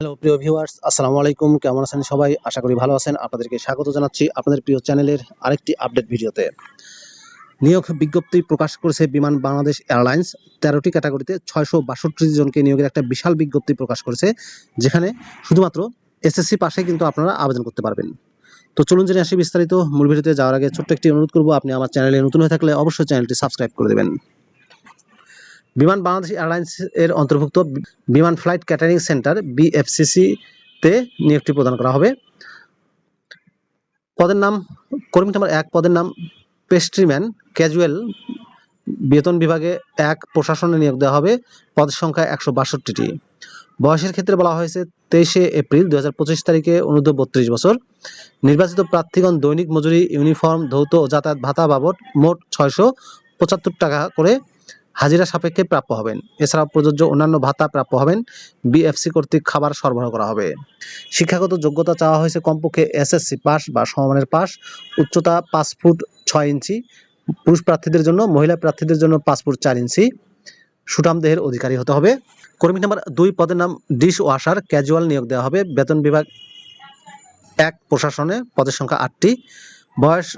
Hello প্রিয় viewers আসসালামু আলাইকুম। কেমন আছেন সবাই? আশা করি ভালো আছেন। আপনাদেরকে স্বাগত জানাচ্ছি আপনাদের প্রিয় চ্যানেলের আরেকটি আপডেট ভিডিওতে। নিয়োগ বিজ্ঞপ্তি প্রকাশ করেছে বিমান বাংলাদেশ এয়ারলাইন্স। তেরোটি ক্যাটাগরিতে ছয়শো বাষট্টি জনকে নিয়োগের একটা বিশাল বিজ্ঞপ্তি প্রকাশ করেছে, যেখানে শুধুমাত্র এসএসসি পাশে কিন্তু আপনারা আবেদন করতে পারবেন। তো চলুন জেনে আসি বিস্তারিত। মূল ভিডিওতে যাওয়ার আগে ছোট্ট একটি অনুরোধ করব, আপনি আমার চ্যানেলে নতুন হয়ে থাকলে অবশ্যই চ্যানেলটি সাবস্ক্রাইব করে দেবেন। বিমান বাংলাদেশ এয়ারলাইন্স এর অন্তর্ভুক্ত বিমান ফ্লাইট ক্যাটারিং সেন্টার বিএফসিসি তে নিয়োগটি প্রদান করা হবে। পদের নাম, কর্মী নাম্বার এক, পদের নাম পেস্ট্রিম্যান, ক্যাজুয়াল বেতন বিভাগে এক, প্রশাসনে নিয়োগ দেওয়া হবে। পদের সংখ্যা একশো বাষট্টিটি। বয়সের ক্ষেত্রে বলা হয়েছে তেইশে এপ্রিল দু হাজার পঁচিশ তারিখে অনুর্ধ বত্রিশ বছর। নির্বাচিত প্রার্থীগণ দৈনিক মজুরি, ইউনিফর্ম, ধৌত ও যাতায়াত ভাতা বাবদ মোট ছয়শো পঁচাত্তর টাকা করে হাজিরা সাপেক্ষে প্রাপ্য হবেন। এছাড়াও প্রযোজ্য অন্যান্য ভাতা প্রাপ্য হবেন। বিএফসি কর্তৃক খাবার সরবরাহ করা হবে। শিক্ষাগত যোগ্যতা চাওয়া হয়েছে কমপক্ষে এসএসসি পাস বা সমমানের পাস, উচ্চতা পাঁচ ফুট ছয় ইঞ্চি, পুরুষ প্রার্থীদের জন্য, মহিলা প্রার্থীদের জন্য পাঁচ ফুট চার ইঞ্চি। সুঠাম দেহের অধিকারী হতে হবে। কর্মী নাম্বার দুই পদের নাম ডিশ ওয়াশার, ক্যাজুয়াল নিয়োগ দেওয়া হবে। বেতন বিভাগ এক প্রশাসনে, পদের সংখ্যা আটটি। বয়স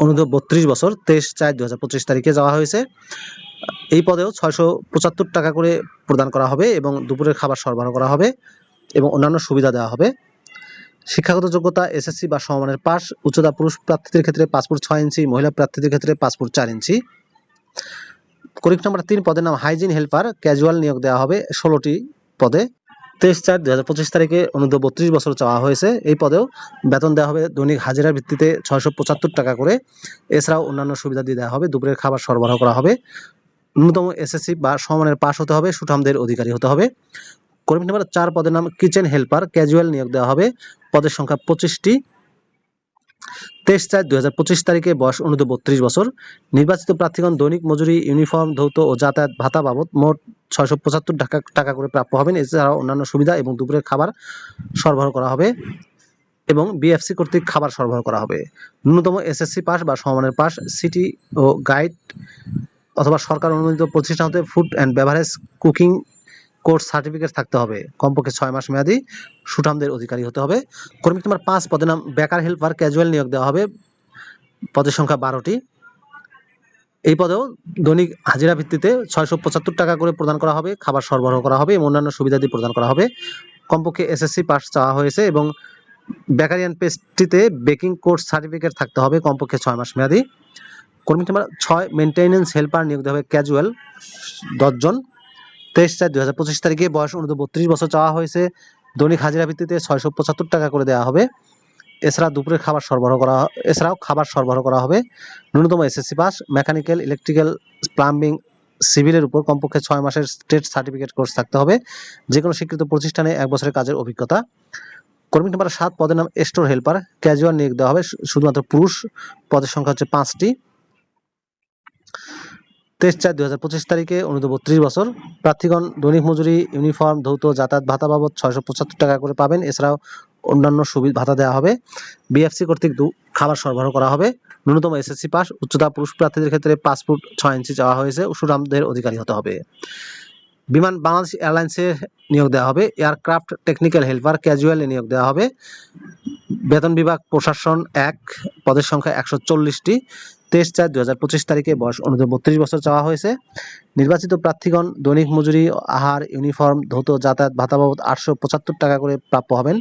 অনুর্ধ বত্রিশ বছর, তেইশ চার দু হাজার পঁচিশ তারিখে যাওয়া হয়েছে। এই পদেও ছয়শো পঁচাত্তর টাকা করে প্রদান করা হবে এবং দুপুরের খাবার সরবরাহ করা হবে এবং অন্যান্য সুবিধা দেওয়া হবে। শিক্ষাগত যোগ্যতা, এসএসসি বা সমমানের পাস উচ্চতা পুরুষ প্রার্থীদের ক্ষেত্রে পাসপোর্ট ছয় ইঞ্চি, মহিলা প্রার্থীদের ক্ষেত্রে পাসপোর্ট চার ইঞ্চি। করিক নাম্বার তিন পদের নাম হাইজিন হেল্পার, ক্যাজুয়াল নিয়োগ দেওয়া হবে ষোলোটি পদে। তেইশ চার দু হাজার পঁচিশ তারিখে অনুর্ধ বত্রিশ বছর চাওয়া হয়েছে। এই পদেও বেতন দেওয়া হবে দৈনিক হাজিরার ভিত্তিতে ছয়শো পঁচাত্তর টাকা করে। এছাড়াও অন্যান্য সুবিধা দিয়ে দেওয়া হবে, দুপুরের খাবার সরবরাহ করা হবে। ন্যূনতম এসএসসি বা সমানের পাশ হতে হবে, সুঠামদের অধিকারী হতে হবে। কর্মী নাম্বার চার পদের নাম কিচেন হেল্পার, ক্যাজুয়াল নিয়োগ দেওয়া হবে। পদের সংখ্যা পঁচিশটি। তেইশ চার দুই তারিখে বয়স অনুর্ধ বত্রিশ বছর। নির্বাচিত প্রার্থীগণ দৈনিক মজুরি, ইউনিফর্ম, ধৌত ও যাতায়াত ভাতা বাবদ মোট ছয়শো পঁচাত্তর টাকা টাকা করে প্রাপ্য হবেন। এছাড়াও অন্যান্য সুবিধা এবং দুপুরের খাবার সরবরাহ করা হবে এবং বিএফসি কর্তৃক খাবার সরবরাহ করা হবে। ন্যূনতম এসএসসি পাস বা সমানের পাস, সিটি ও গাইড অথবা সরকার অনুমোদিত প্রতিষ্ঠান হতে food and beverage cooking course certificate থাকতে হবে। কমপক্ষে ছয় মাস মেয়াদি সুঠামদের অধিকারী হতে হবে। কর্মী তোমার পাঁচ পদে নাম বেকার হেল্পার ক্যাজুয়াল নিয়োগ দেওয়া হবে। পদের সংখ্যা বারোটি। এই পদেও দৈনিক হাজিরা ভিত্তিতে ছয়শো পঁচাত্তর টাকা করে প্রদান করা হবে, খাবার সরবরাহ করা হবে এবং অন্যান্য সুবিধাদি প্রদান করা হবে। কমপক্ষে এসএসসি পাস চাওয়া হয়েছে এবং বেকারিয়ান পেস্ট্রিতে বেকিং কোর্স সার্টিফিকেট থাকতে হবে, কমপক্ষে ছয় মাস মেয়াদি। কর্মী নাম্বার ছয় মেনটেন্যান্স হেল্পার নিয়োগ দেওয়া হবে ক্যাজুয়াল দশজন। তেইশ চার দু হাজার পঁচিশ তারিখে বয়স অনুর্ধ বত্রিশ বছর চাওয়া হয়েছে। দৈনিক হাজিরা ভিত্তিতে ছয়শো পঁচাত্তর টাকা করে দেওয়া হবে। এছাড়া দুপুরে খাবার সরবরাহ করা এছাড়াও খাবার সরবরাহ করা হবে। ন্যূনতম SSC pass mechanical electrical plumbing সিভিলের উপর কমপক্ষে ছয় মাসের স্টেট সার্টিফিকেট কোর্স থাকতে হবে। যে কোনো স্বীকৃত প্রতিষ্ঠানে এক বছরের কাজের অভিজ্ঞতা। কর্মী নাম্বার সাত, পদের নাম স্টোর হেল্পার ক্যাজুয়াল নিয়োগ দেওয়া হবে। শুধুমাত্র পুরুষ, পদের সংখ্যা হচ্ছে পাঁচটি। তেইশ চার দুই হাজার পঁচিশ তারিখে অনুর্ধ বত্রিশ বছর। প্রার্থীগণ দৈনিক মজুরি, ইউনিফর্ম, ধৌত, যাতায়াত ভাতা বাবদ ছয়শো পঁচাত্তর টাকা করে পাবেন। এছাড়াও অন্যান্য সুবিধা ভাতা দেওয়া হবে। বিএফসি কর্তৃক খাবার সরবরাহ করা হবে। ন্যূনতম এসএসসি পাস, উচ্চতা পুরুষ প্রার্থীদের ক্ষেত্রে পাঁচ ফুট ছয় ইঞ্চি চাওয়া হয়েছে। সুরামদের অধিকারী হতে হবে। বিমান বাংলাদেশ এয়ারলাইন্সে নিয়োগ দেওয়া হবে। এয়ারক্রাফট টেকনিক্যাল হেল্পার ক্যাজুয়ালে নিয়োগ দেওয়া হবে। বেতন বিভাগ প্রশাসন এক, পদের সংখ্যা একশো চল্লিশটি। তেইশ চার দুই হাজার পঁচিশ তারিখে বয়স অনুযায়ী বত্রিশ বছর চাওয়া হয়েছে। নির্বাচিত প্রার্থীগণ দৈনিক মজুরি, আহার, ইউনিফর্ম, ধৌত, যাতায়াত ভাতা বাবদ আটশো পঁচাত্তর টাকা করে প্রাপ্য হবেন।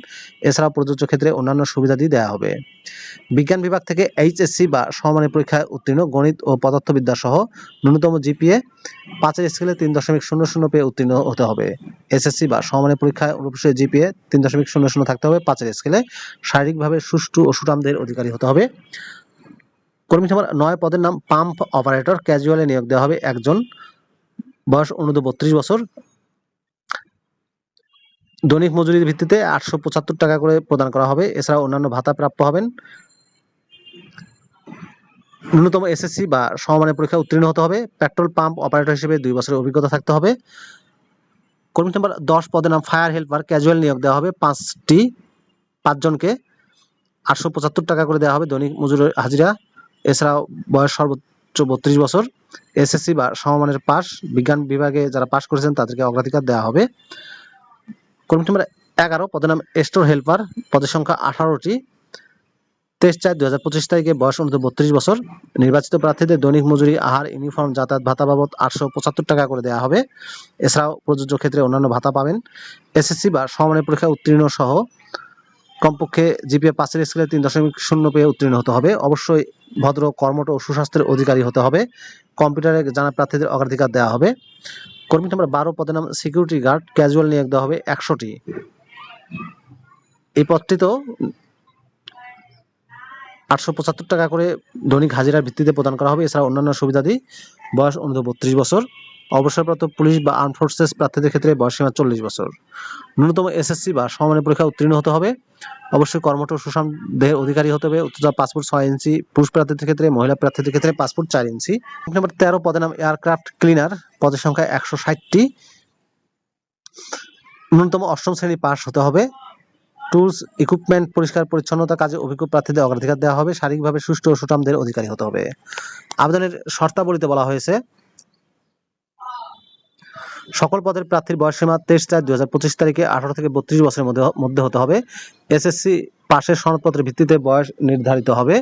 এছাড়াও প্রযোজ্য ক্ষেত্রে অন্যান্য সুবিধাদি দেওয়া হবে। বিজ্ঞান বিভাগ থেকে এইচএসসি বা সমমানের পরীক্ষায় উত্তীর্ণ গণিত ও পদার্থবিদ্যা সহ ন্যূনতম জিপিএ পাঁচের স্কেলে তিন দশমিক শূন্য শূন্য পেয়ে উত্তীর্ণ হতে হবে। এসএসসি বা সমমানের পরীক্ষায় অনুপ্রবেশের জিপিএ তিন দশমিক শূন্য শূন্য থাকতে হবে। পাঁচের স্কেলে শারীরিকভাবে সুষ্ঠু ও সুঠামদের অধিকারী হতে হবে। কর্মী নাম্বার নয় পদের নাম পাম্প অপারেটর। ক্যাজুয়ালে নিয়োগ দেওয়া হবে একজন। বয়স অনুর্ধ বত্রিশ বছর। দৈনিক মজুরির ভিত্তিতে আটশো পঁচাত্তর টাকা করে প্রদান করা হবে। এছাড়া অন্যান্য ভাতা প্রাপ্য হবেন। ন্যূনতম এসএসসি বা সমমানের পরীক্ষা উত্তীর্ণ হতে হবে। পেট্রোল পাম্প অপারেটর হিসেবে দুই বছরের অভিজ্ঞতা থাকতে হবে। কর্মী নাম্বার দশ পদের নাম ফায়ার হেল্পার। ক্যাজুয়াল নিয়োগ দেওয়া হবে পাঁচটি, পাঁচজনকে। আটশো পঁচাত্তর টাকা করে দেওয়া হবে দৈনিক মজুরের হাজিরা। এছাড়াও বয়স সর্বোচ্চ বত্রিশ বছর। এসএসসি বা সমমানের পাস বিজ্ঞান বিভাগে যারা পাশ করেছেন তাদেরকে অগ্রাধিকার দেওয়া হবে। কর্মী নাম্বার এগারো, পদের নাম স্টোর হেল্পার, পদের সংখ্যা আঠারোটি। তেইশ চার দু হাজার পঁচিশ তারিখে বয়স অনুযায়ী বত্রিশ বছর। নির্বাচিত প্রার্থীদের দৈনিক মজুরি, আহার, ইউনিফর্ম, যাতায়াত, ভাতা বাবদ আটশো পঁচাত্তর টাকা করে দেওয়া হবে। এছাড়াও প্রযোজ্য ক্ষেত্রে অন্যান্য ভাতা পাবেন। এসএসসি বা সমমানের পরীক্ষা উত্তীর্ণ সহ কমপক্ষে জিপিএ পাঁচের স্কেলে তিন দশমিক শূন্য পেয়ে উত্তীর্ণ হতে হবে। অবশ্যই ভদ্র, কর্মঠ ও সুস্বাস্থ্যের অধিকারী হতে হবে। কম্পিউটারে জানা প্রার্থীদের অগ্রাধিকার দেওয়া হবে। কর্মী নম্বর বারো, পদের নাম সিকিউরিটি গার্ড ক্যাজুয়াল নিয়োগ দেওয়া হবে একশোটি। এই পদটিতেও আটশো পঁচাত্তর টাকা করে দৈনিক হাজিরার ভিত্তিতে প্রদান করা হবে। এছাড়া অন্যান্য সুবিধাদি, বয়স অনুযায়ী বত্রিশ বছর। অবসরপ্রাপ্ত পুলিশ বা আর্ম ফোর্সেস প্রার্থীদের ক্ষেত্রে বয়সসীমা চল্লিশ বছর। ন্যূনতম এসএসসি বা সমমানের পরীক্ষা উত্তীর্ণ হতে হবে। অবশ্যই কর্মঠ সুষম দেহের অধিকারী হতে হবে। উচ্চতা পাসপোর্ট ছয় ইঞ্চি। পুরুষ প্রার্থীদের ক্ষেত্রে, মহিলা প্রার্থীদের ক্ষেত্রে পাসপোর্ট চার ইঞ্চি। নম্বর তেরো, পদের নাম এয়ারক্রাফট ক্লিনার। পদের সংখ্যা একশো ষাটটি। ন্যূনতম অষ্টম শ্রেণি পাস হতে হবে। টুলস ইকুইপমেন্ট পরিষ্কার, পরিচ্ছন্নতা কাজে অভিজ্ঞ প্রার্থীদের অগ্রাধিকার দেওয়া হবে। শারীরিকভাবে সুষ্ঠু ও সুঠামদের অধিকারী হতে হবে। আবেদনের শর্তাবলীতে বলা হয়েছে, সকল পদের প্রার্থীর বয়সসীমা তেইশ চার দুই হাজার পঁচিশ তারিখে আঠারো থেকে বত্রিশ বছরের মধ্যে মধ্যে হতে হবে। এসএসসি পাশের সনদপত্রের ভিত্তিতে বয়স নির্ধারিত হবে।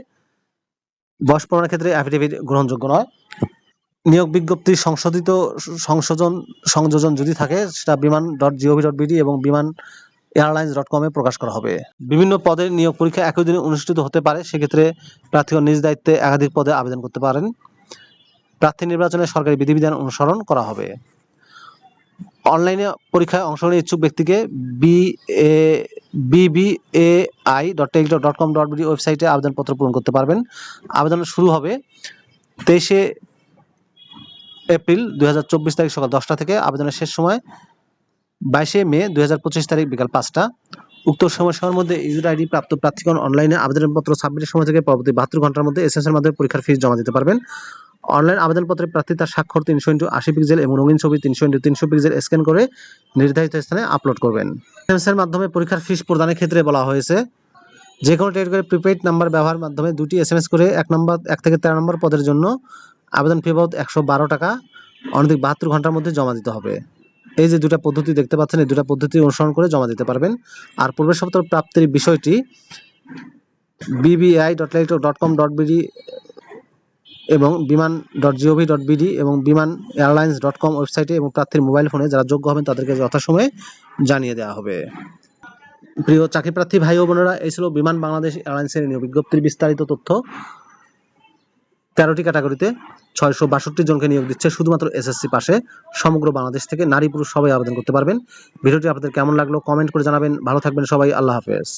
বয়স প্রমাণের ক্ষেত্রে অ্যাফিডেভিট গ্রহণযোগ্য নয়। নিয়োগ বিজ্ঞপ্তি সংশোধিত সংশোধন, সংযোজন যদি থাকে, সেটা বিমান ডট জিওভি ডট বিডি এবং বিমান এয়ারলাইন্স ডট কমে প্রকাশ করা হবে। বিভিন্ন পদের নিয়োগ পরীক্ষা একই দিনে অনুষ্ঠিত হতে পারে, সেক্ষেত্রে প্রার্থীগণ নিজ দায়িত্বে একাধিক পদে আবেদন করতে পারেন। প্রার্থী নির্বাচনে সরকারি বিধিবিধান অনুসরণ করা হবে। অনলাইনে পরীক্ষায় অংশ অংশগ্রহণের ইচ্ছুক ব্যক্তিকে B A BBAI dot Teletalk dot com dot BD ওয়েবসাইটে আবেদনপত্র পূরণ করতে পারবেন। আবেদন শুরু হবে তেইশে এপ্রিল দু হাজার চব্বিশ তারিখ সকাল দশটা থেকে। আবেদনের শেষ সময় বাইশে মে দু হাজার পঁচিশ তারিখ বিকাল পাঁচটা। উক্ত সময়সীমার মধ্যে ইউজার আইডি প্রাপ্ত প্রার্থীগণ অনলাইনে আবেদনপত্র সাবমিটের সময় থেকে পরবর্তী বাহাত্তর ঘণ্টার মধ্যে এসএস এর মাধ্যমে পরীক্ষার ফিস জমা দিতে পারবেন। অনলাইন আবেদনপত্রে প্রার্থী তার স্বাক্ষর তিনশো ইন্টু আশি পিক্সেল এবং রঙিন ছবি তিনশো ইন্টু তিনশো পিক্সেল স্ক্যান করে নির্ধারিত স্থানে আপলোড করবেন। এসএমএস এর মাধ্যমে পরীক্ষার ফিস প্রদানের ক্ষেত্রে বলা হয়েছে যে কোনো টেলিটকের প্রিপেইড নাম্বার ব্যবহারের মাধ্যমে দুটি এসএমএস করে এক নম্বর, এক থেকে তেরো নম্বর পদের জন্য আবেদন ফি বাবদ একশো বারো টাকা, অনধিক বাহাত্তর ঘণ্টার মধ্যে জমা দিতে হবে। এই যে দুটা পদ্ধতি দেখতে পাচ্ছেন, এই দুটা পদ্ধতি অনুসরণ করে জমা দিতে পারবেন। আর পূর্বের সপ্তাহ প্রাপ্তির বিষয়টি BBI dot dot com dot BD এবং Biman dot gov dot BD এবং বিমান এয়ারলাইন্স ডট কম ওয়েবসাইটে এবং প্রার্থীর মোবাইল ফোনে যারা যোগ্য হবেন তাদেরকে যথাসময়ে জানিয়ে দেওয়া হবে। প্রিয় চাকরি প্রার্থী ভাই ও বোনেরা, এই ছিল বিমান বাংলাদেশ এয়ারলাইন্সের নিয়োগ বিজ্ঞপ্তির বিস্তারিত তথ্য। তেরোটি ক্যাটাগরিতে ছয়শো বাষট্টি জনকে নিয়োগ দিচ্ছে শুধুমাত্র এসএসসি পাশে। সমগ্র বাংলাদেশ থেকে নারী পুরুষ সবাই আবেদন করতে পারবেন। ভিডিওটি আপনাদের কেমন লাগল কমেন্ট করে জানাবেন। ভালো থাকবেন সবাই। আল্লাহ হাফেজ।